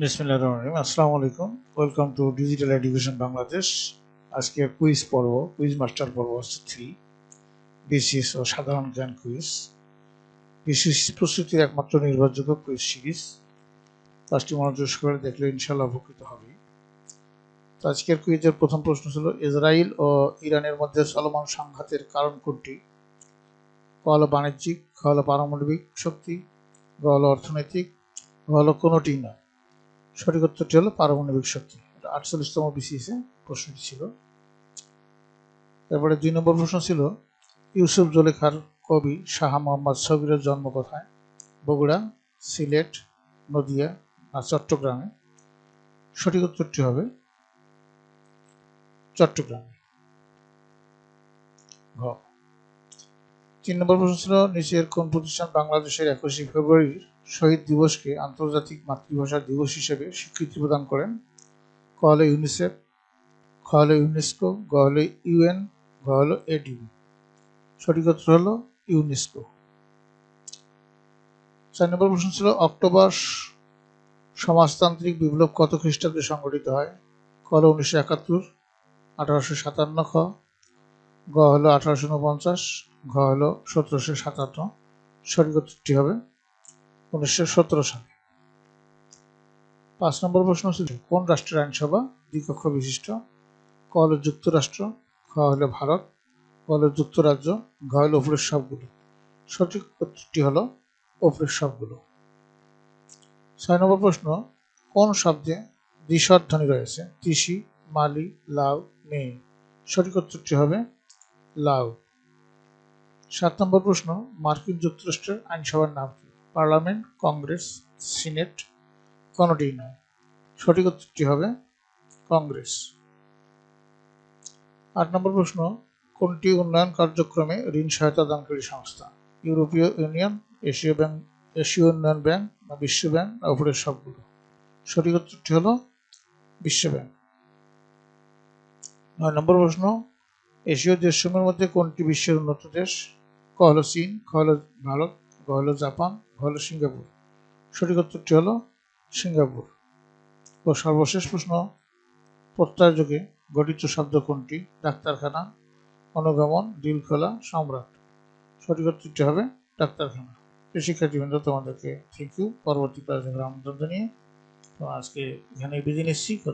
বিসমিল্লাহির রহমানির আসসালামু আলাইকুম welcome to digital education Bangladesh আজকে কুইজ পর্ব কুইজ মাস্টার পর্ব হচ্ছে থ্রি বিসিএস ও সাধারণ জ্ঞান কুইজ বিসিএস প্রস্তুতির একমাত্র নির্ভরযোগ্য কুইজ সিরিজ কাজটি মনোযোগ করে দেখলে ইনশাল্লাহ উপকৃত হবে। আজকের কুইজের প্রথম প্রশ্ন ছিল ইসরায়েল ও ইরানের মধ্যে চলমান সংঘাতের কারণ কোনটি? ক হলো বাণিজ্যিক, খ হলো পারমাণবিক শক্তি, গ হলো অর্থনৈতিক, গ হলো কোনোটি নয়। সঠিক উত্তরটি হলো পারমাণবিক শক্তি। আটচল্লিশতম বিসিএসে প্রশ্নটি ছিল। তারপরে দুই নম্বর প্রশ্ন ছিল, ইউসুফ জলেখার কবি শাহ মোহাম্মদ সবিরের জন্ম কোথায় বগুড়া, সিলেট, নদিয়া আর চট্টগ্রামে। সঠিক উত্তরটি হবে চট্টগ্রামে। ঘ। তিন নম্বর প্রশ্ন ছিল, নিচের কোন প্রতিষ্ঠান বাংলাদেশের একুশে ফেব্রুয়ারির শহীদ দিবসকে আন্তর্জাতিক মাতৃভাষা দিবস হিসেবে স্বীকৃতি প্রদান করেন? ক হলো ইউনিসেফ, খ হলো ইউনেস্কো, গ হলো ইউএন, ঘ হলো এডিবি সঠিক উত্তর হলো ইউনেস্কো। চার নম্বর প্রশ্ন ছিল, অক্টোবর সমাজতান্ত্রিক বিপ্লব কত খ্রিস্টাব্দে সংগঠিত হয়? ক উনিশশো একাত্তর, আঠারোশো সাতান্ন খ, গ হলো আঠারোশো উনপঞ্চাশ ঘ হলো সতেরোশো সাতান্ন সঠিক উত্তরটি হবে উনিশশো সতেরো সালে। পাঁচ নম্বর প্রশ্ন ছিল কোন রাষ্ট্রের আইনসভা দ্বিকক্ষ বিশিষ্ট? ক হলো যুক্তরাষ্ট্র খ হলো ভারত গ হলো যুক্তরাজ্য ঘ হলো উপরের সবগুলো। সঠিক উত্তরটি হলো উপরের সবগুলো। ছয় নম্বর প্রশ্ন, কোন শব্দে দ্বিস্বর ধ্বনি রয়েছে? তিসি, মালি লাউ মেয়ে সঠিক উত্তরটি হবে লাউ সাত নম্বর প্রশ্ন, মার্কিন যুক্তরাষ্ট্রের আইনসভার নাম কি? পার্লামেন্ট, কংগ্রেস, সিনেট কোনটি নয়। সঠিক উত্তরটি হবে কংগ্রেস। আট নম্বর প্রশ্ন, কোনটি উন্নয়ন কার্যক্রমে ঋণ সহায়তা দানকারী সংস্থা? ইউরোপীয় ইউনিয়ন, এশীয় ব্যাংক এশীয় উন্নয়ন ব্যাংক বা বিশ্ব ব্যাংক না উপরের সবগুলো? সঠিক উত্তরটি হলো বিশ্ব ব্যাংক। নয় নম্বর প্রশ্ন, এশীয় দেশসমূহের মধ্যে কোনটি বিশ্বের উন্নত দেশ? ক হলো চীন খ হলো ভারত গ হলো জাপান ঘ হলো সিঙ্গাপুর। সঠিক উত্তরটি হলো সিঙ্গাপুর। ও সর্বশেষ প্রশ্ন, প্রত্যয় যুগে গঠিত শব্দ কোনটি? ডাক্তারখানা, অনুগমন দিল খোলা সম্রাট। সঠিক উত্তরটি হবে ডাক্তারখানা। শিক্ষার্থীবৃন্দ, তোমাদেরকে থ্যাংক ইউ পরবর্তী ক্লাসে আমন্ত্রণ জানিয়ে তো আজকে এখানে বিজনেস শিখো